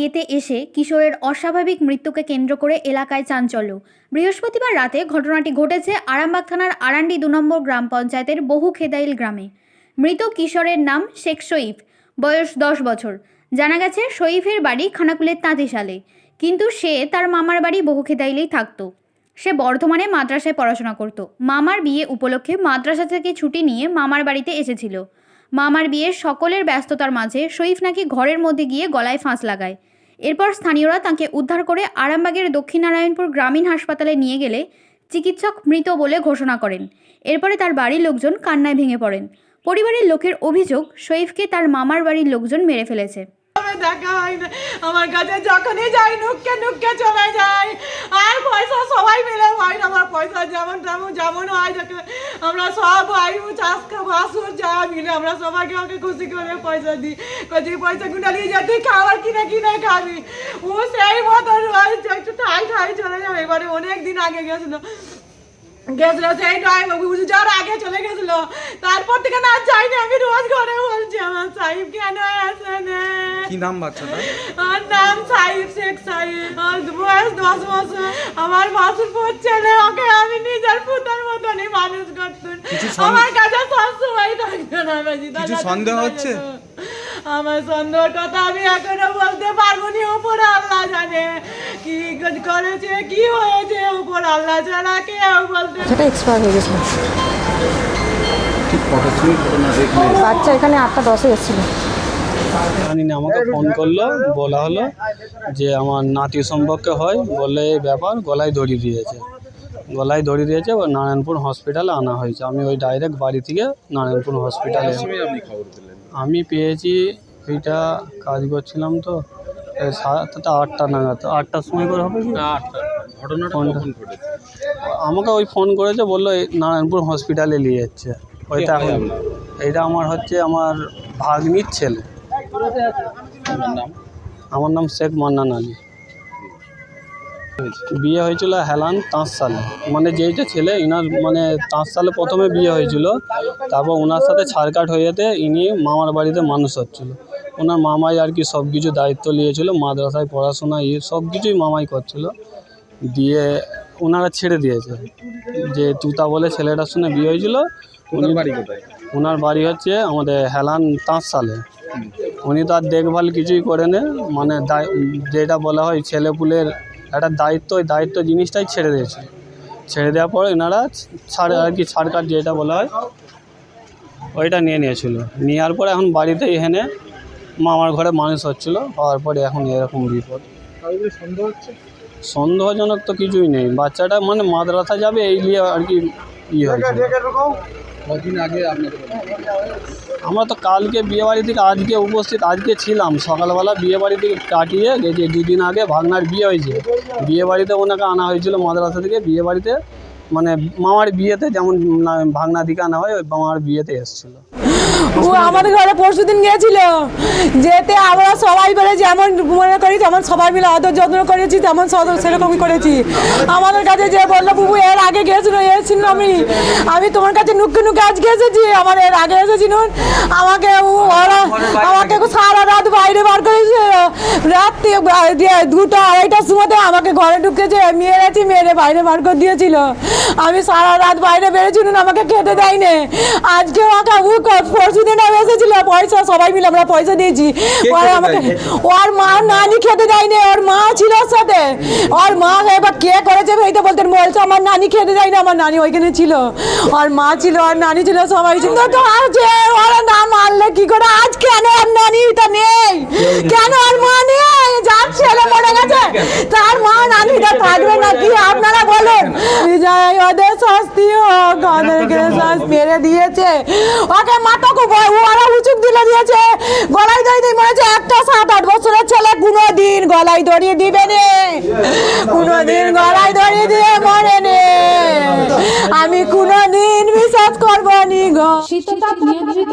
বিয়েতে এসে কিশোরের অস্বাভাবিক মৃত্যুকে কেন্দ্র করে এলাকায় চাঞ্চল্য। বৃহস্পতিবার রাতে ঘটনাটি ঘটেছে আরামবাগ থানার আরান্ডি দু নম্বর গ্রাম পঞ্চায়েতের বহু খেদাইল গ্রামে। মৃত কিশোরের নাম শেখ সইফ বয়স দশ বছর। জানা গেছে সইফের বাড়ি খানাকুলের তাঁতিশালে কিন্তু সে তার মামার বাড়ি বহু খেদাইলেই থাকতো। সে বর্ধমানে মাদ্রাসায় পড়াশোনা করত। মামার বিয়ে উপলক্ষে মাদ্রাসা থেকে ছুটি নিয়ে মামার বাড়িতে এসেছিল। মামার বিয়ের সকলের ব্যস্ততার মাঝে শরীফ নাকি ঘরের মধ্যে গিয়ে গলায় ফাঁস লাগায়। এরপর স্থানীয়রা তাকে উদ্ধার করে আরামবাগের দক্ষিণনারায়ণপুর গ্রামীণ হাসপাতালে নিয়ে গেলে চিকিৎসক মৃত বলে ঘোষণা করেন। এরপরে তার বাড়ির লোকজন কান্নায় ভেঙে পড়েন। পরিবারের লোকের অভিযোগ শৈফকে তার মামার বাড়ির লোকজন মেরে ফেলেছে। দেখা হয় না, আমার কাছে যখনই যাই নুককে নুককে চলে যায়। আর পয়সা সবাই মিলে হয় না পয়সা যেমন তেমন যেমন হয় আমরা সব ভাই চাষ বাসুর যা মিলে আমরা সবাইকে ওকে খুশি করে পয়সা দিই। কচি পয়সা গুলো নিয়ে যা তুই খাবার কিনে কিনে খাবি? ও সেই মতন একটু ঠাই ঠাই চলে যাবে এবারে অনেক দিন আগে গেছিল। গেছিল সেই নয় বুঝি যাওয়ার আগে চলে গেছিল। তারপর থেকে না যাইনি আমি রোজ ঘরে বলছি আমার সাহিব কেন আসে না? কি নাম বাচ্চাটা নাম সাহিব শেখ সাহিব আমার বয়স দশ বছর। ছেলে ওকে আমি নিজের পুতার মতনই মানুষ করতুন আমার কাছে সবসময় থাকতো না বেশি কিছু সন্দেহ হচ্ছে? আমার সন্দেহের কথা আমি এখনও বলতে পারব নি। উপর আল্লাহ জানে কি করেছে কি হয়েছে। উপর আল্লাহ ছাড়া কেউ বলতে সেটা এক্সপায়ার হয়ে দেখলে? বাচ্চা এখানে আটটা দশে এসেছিল। জানি না আমাকে ফোন করল বলা হলো যে আমার নাতি সম্পর্কে হয় বলে এই ব্যাপার গলায় দড়ি দিয়েছে। গলায় দড়ি দিয়েছে ও নারায়ণপুর হসপিটালে আনা হয়েছে। আমি ওই ডাইরেক্ট বাড়ি থেকে নারায়ণপুর হসপিটালে আমি পেয়েছি ওইটা কাজ করছিলাম তো সাতটা আটটা নাগাদ। আটটার সময় করে হবে কি? ঘটনাটা আমাকে ওই ফোন করেছে বলল এই নারায়ণপুর হসপিটালে নিয়ে যাচ্ছে। ওইটা এইটা আমার হচ্ছে আমার ভাগ্নির ছেলে। আমার নাম শেখ মান্নান আলী। বিয়ে হয়েছিল হেলান তাঁত সালে। মানে যেইটা ছেলে ইনার মানে তাঁত সালে প্রথমে বিয়ে হয়েছিল তারপর ওনার সাথে ছাড়কাট হয়ে যেতে ইনি মামার বাড়িতে মানুষ হচ্ছিল। ওনার মামাই আর কি সব কিছু দায়িত্ব নিয়েছিল মাদ্রাসায় পড়াশোনা ইয়ে সব কিছুই মামাই করছিল। দিয়ে ওনারা ছেড়ে দিয়েছে। যে তুতা বলে ছেলেটার সঙ্গে বিয়ে হয়েছিল ওনার বাড়ি ওনার বাড়ি হচ্ছে আমাদের হেলান তাঁত সালে। উনি তো আর দেখভাল কিছুই করে না মানে যেটা বলা হয় ছেলেপুলের একটা দায়িত্ব ওই দায়িত্ব জিনিসটাই ছেড়ে দিয়েছে। ছেড়ে দেওয়ার পর এনারা ছাড় আর কি ছাড়কাট যেটা বলা হয় ওইটা নিয়ে নিয়েছিল। নেওয়ার পর এখন বাড়িতে এখানে মামার ঘরে মানুষ হচ্ছিল হওয়ার পরে এখন এরকম বিপদ সন্দেহজনক তো কিছুই নেই। বাচ্চাটা মানে মাদ্রাসা যাবে এই নিয়ে আর কি ইয়ে হয়েছে কদিন আগে আমরা তো কালকে বিয়ে বাড়ি থেকে আজকে উপস্থিত, আজকে ছিলাম। সকালবেলা বিয়ে বাড়ি থেকে কাটিয়ে গেছে, দুদিন আগে ভাগনার বিয়ে হয়েছে। বিয়ে বাড়িতে ওনাকে আনা হয়েছিল মাদ্রাসা থেকে বিয়ে বাড়িতে মানে মামার বিয়েতে যেমন ভাগনা দিকে আনা হয়, ওই মামার বিয়েতে এসেছিল। ও আমাদের ঘরে পরশু দিন গিয়েছিল। যেতে আমরা সবাই মিলে যেমন মনে করি তেমন সবাই মিলে আদর যত্ন করেছি তেমন সেরকমই করেছি। আমাদের কাছে যে বলল বুবু এর আগে গিয়েছিল এসেছিল আমি। আমি তোমার কাছে নুকে নুকে আজকে এসেছি আমার এর আগে এসেছি নুন। আমাকে ওরা আমাকে সারা রাত বাইরে বার করেছে। রাত দুটো আড়াইটার সময়তে আমাকে ঘরে ঢুকেছে মেরেছি মেরে বাইরে বার করে দিয়েছিল। আমি সারা রাত বাইরে বেড়েছি নুন আমাকে খেতে দেয়নি। আজকে ওকে ও এসেছিল পয়সা সবাই মিলে আমরা পয়সা দিয়েছি। ওর আমাকে ওর মা নানি খেতে দেয়নি ওর মা ছিল ওর সাথে। ওর মা এবার কে করেছে এইটা বলতেন বলছে আমার নানি খেতে দেয়নি আমার নানি ওইখানে ছিল। ওর মা ছিল আর নানি ছিল সবাই ছিল। তো আর যে ওরা না মারলে কি করে আজ কেন আর নানিটা নেই কেন আর মা নেই যার ছেলে মরে গেছে তার মা নানিটা থাকবে নাকি আপনারা বলুন ওদের শাস্তি হোক ওদেরকে শাস্তি মেরে দিয়েছে। ওকে মাথাকে ওরা উঁচুক দিলে দিয়েছে। গলায় দড়ি দিয়ে মরেছে একটা সাত আট বছরের ছেলে কোনো দিন গলায় দড়িয়ে দিবে নে। কোনো দিন গলায় দড়িয়ে দিয়ে মরে নে। আমি কোনো দিন বিশ্বাস করব নি শীততাপ নিয়ন্ত্রিত